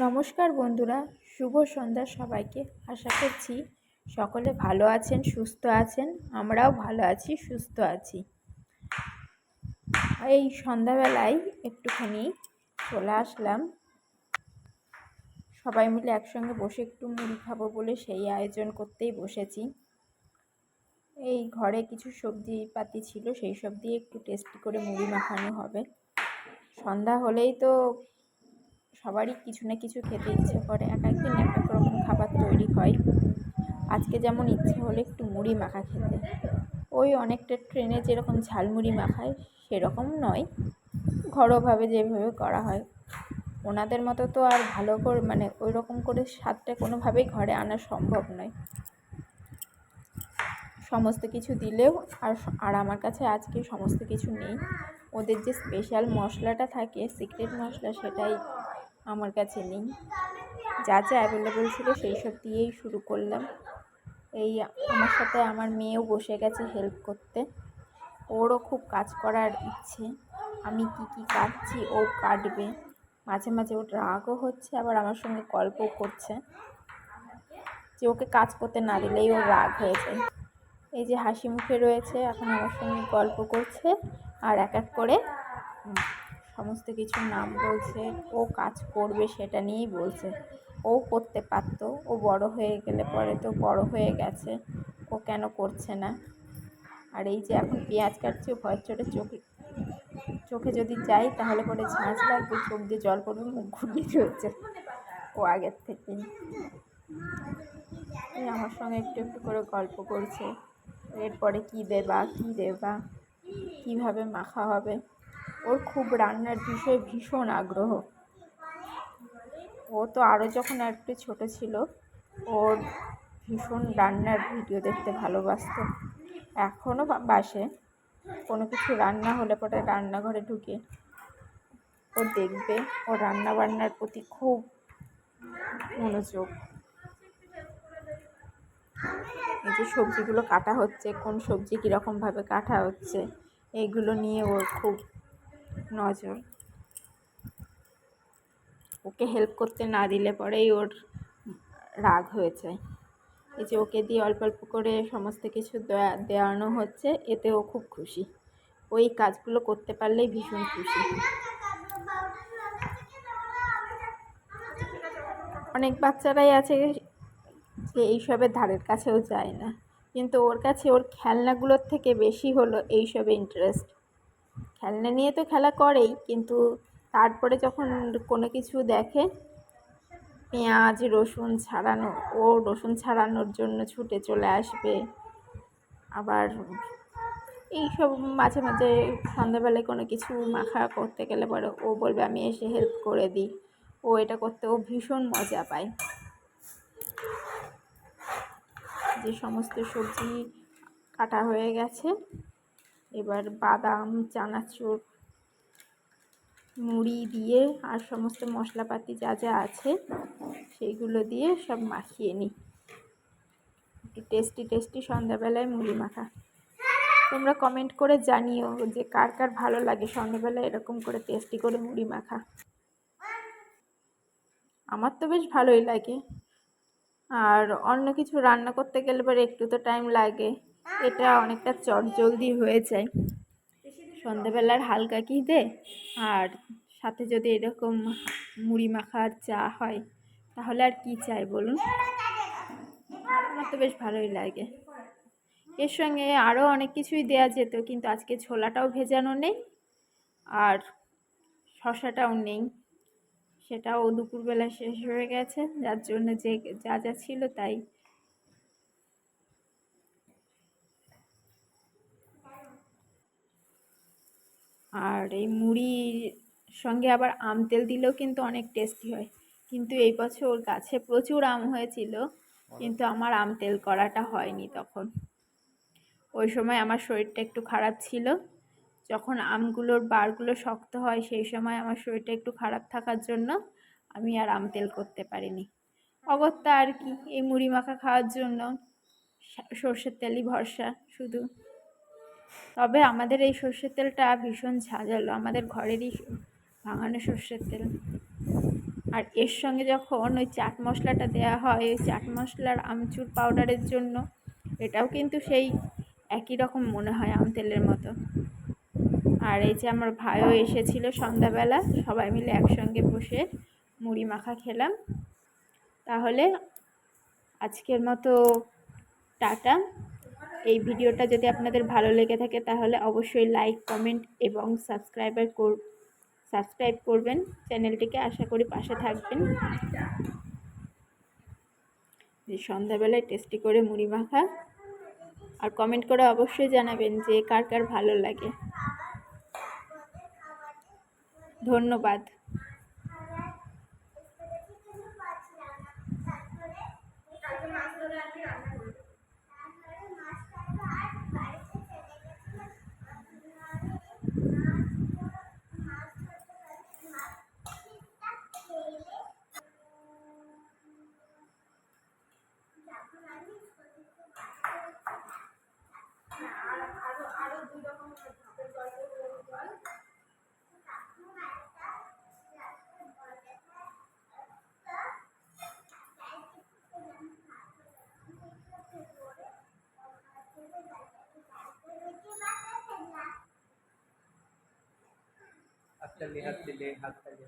নমস্কার বন্ধুরা, শুভ সন্ধ্যা সবাইকে। আশা করছি সকলে ভালো আছেন, সুস্থ আছেন, আমরাও ভালো আছি, সুস্থ আছি। এই সন্ধ্যাবেলায় একটুখানি চলে আসলাম। সবাই মিলে একসঙ্গে বসে একটু মুড়ি খাব বলে সেই আয়োজন করতেই বসেছি। এই ঘরে কিছু সবজি পাতি ছিল, সেই সব দিয়ে একটু টেস্টি করে মুড়ি মাখানো হবে। সন্ধ্যা হলেই তো সবারই কিছু না কিছু খেতে ইচ্ছে করে। এক একদিন এক এক রকম খাবার তৈরি হয়। আজকে যেমন ইচ্ছে হলো একটু মুড়ি মাখা খেতে। ওই অনেকটা ট্রেনে যেরকম ঝালমুড়ি মাখায়, সেরকম নয়। ঘরোয়াভাবে যেভাবে করা হয়। ওনাদের মতো তো আর ভালো করে মানে ওই রকম করে স্বাদটা কোনোভাবেই ঘরে আনা সম্ভব নয়। সমস্ত কিছু দিলেও আর আর আমার কাছে আজকে সমস্ত কিছু নেই। ওদের যে স্পেশাল মশলাটা থাকে সিক্রেট মশলা সেটাই আমার কাছে নেই। যা যা অ্যাভেলেবেল ছিল সেই সব দিয়েই শুরু করলাম। এই আমার সাথে আমার মেয়েও বসে গেছে হেল্প করতে। ওরও খুব কাজ করার ইচ্ছে। আমি কি কি কাটছি, ও কাটবে। মাঝে মাঝে ওর রাগও হচ্ছে, আবার আমার সঙ্গে গল্পও করছে। যে ওকে কাজ করতে না দিলেই ওর রাগ হয়ে যায়। এই যে হাসি মুখে রয়েছে, এখন আমার সঙ্গে গল্প করছে, আর এক এক করে সমস্ত কিছু নাম বলছে, ও কাজ করবে সেটা নিয়েই বলছে। ও করতে পারতো, ও বড় হয়ে গেলে পরে তো বড় হয়ে গেছে, ও কেন করছে না? আর এই যে এখন পেঁয়াজ কাটছে ভয়ের চোটে চোখে চোখে যদি যাই তাহলে পরে ঝাঁঝ লাগবে, চোখ দিয়ে জল পড়বে, মুখ ঘুরিয়ে রয়েছে ও আগের এই আমার সঙ্গে একটু একটু করে গল্প করছে, এরপরে কী দেবা কী দেবা, কীভাবে মাখা হবে ওর খুব রান্নার বিষয়ে ভীষণ আগ্রহ। ও তো আরও যখন একটু ছোটো ছিল, ওর ভীষণ রান্নার ভিডিও দেখতে ভালোবাসত। এখনও বাসে। কোনো কিছু রান্না হলে পরে রান্নাঘরে ঢুকে ও দেখবে ও রান্না বান্নার প্রতি খুব মনোযোগ। এই যে সবজিগুলো কাটা হচ্ছে, কোন সবজি কীরকমভাবে কাটা হচ্ছে এইগুলো নিয়ে ওর খুব নজর। ওকে হেল্প করতে না দিলে পরেই ওর রাগ হয়েছে। এই যে ওকে দিয়ে অল্প অল্প করে সমস্ত কিছু দেওয়া দেওয়ানো হচ্ছে, এতে ও খুব খুশি। ওই কাজগুলো করতে পারলেই ভীষণ খুশি। অনেক বাচ্চারাই আছে যে এইসবের ধারের কাছেও যায় না। কিন্তু ওর কাছে ওর খেলনাগুলোর থেকে বেশি হলো এইসবে ইন্টারেস্ট খেলনা নিয়ে তো খেলা করেই, কিন্তু তারপরে যখন কোনো কিছু দেখে, পেঁয়াজ, রসুন ছাড়ানো, ও রসুন ছাড়ানোর জন্য ছুটে চলে আসবে। আবার এইসব মাঝে মাঝে সন্ধ্যাবেলায় কোনো কিছু মাখা করতে গেলে পরে ও বলবে, আমি এসে হেল্প করে দিই। ও এটা করতে ও ভীষণ মজা পায়। যে সমস্ত সবজি কাটা হয়ে গেছে এবার বাদাম, চানাচুর, মুড়ি দিয়ে আর সমস্ত মশলাপাতি যা যা আছে সেইগুলো দিয়ে সব মাখিয়ে নিই। একটু টেস্টি টেস্টি সন্ধ্যাবেলায় মুড়ি মাখা। তোমরা কমেন্ট করে জানিও যে কার কার ভালো লাগে সন্ধ্যাবেলায় এরকম করে টেস্টি করে মুড়ি মাখা। আমার তো বেশ ভালোই লাগে। আর অন্য কিছু রান্না করতে গেলে পরে একটু তো টাইম লাগে। এটা অনেকটা চট জলদি হয়ে যায়। সন্ধ্যাবেলার হালকা দে? আর সাথে যদি এরকম মুড়ি মাখার চা হয়, তাহলে আর কি চাই বলুন? আমার তো বেশ ভালোই লাগে। এর সঙ্গে আরও অনেক কিছুই দেয়া যেত, কিন্তু আজকে ছোলাটাও ভেজানো নেই, আর শশাটাও নেই। সেটাও দুপুরবেলা শেষ হয়ে গেছে, যার জন্য যে যা যা ছিল তাই আর এই মুড়ির সঙ্গে আবার আম তেল দিলেও কিন্তু অনেক টেস্টি হয়। কিন্তু এই বছর গাছে প্রচুর আম হয়েছিল, কিন্তু আমার আম তেল করাটা হয়নি তখন। ওই সময় আমার শরীরটা একটু খারাপ ছিল। যখন আমগুলোর বারগুলো শক্ত হয়, সেই সময় আমার শরীরটা একটু খারাপ থাকার জন্য আমি আর আম তেল করতে পারিনি। অগত্যা আর কি, এই মুড়ি মাখা খাওয়ার জন্য সর্ষের তেলই ভরসা শুধু। তবে আমাদের এই সর্ষের তেলটা ভীষণ ঝাঁঝালো, আমাদের ঘরেরই ভাঙানো সর্ষের তেল। আর এর সঙ্গে যখন ওই চাট মশলাটা দেওয়া হয়, ওই চাট মশলার আমচুর পাউডারের জন্য, এটাও কিন্তু সেই একই রকম মনে হয় আম তেলের মতো। আর এই যে আমার ভাইও এসেছিল সন্ধ্যাবেলা, সবাই মিলে একসঙ্গে বসে মুড়ি মাখা খেলাম। তাহলে আজকের মতো টাটা। এই ভিডিওটা যদি আপনাদের ভালো লেগে থাকে তাহলে অবশ্যই লাইক, কমেন্ট এবং সাবস্ক্রাইবার কর সাবস্ক্রাইব করবেন। চ্যানেলটিকে আশা করি পাশে থাকবেন। সন্ধ্যাবেলায় টেস্টি করে মুড়ি মাখা। আর কমেন্ট করে অবশ্যই জানাবেন যে কার কার ভালো লাগে। ধন্যবাদ। हाथ कर हाथ ले हाथ कर ले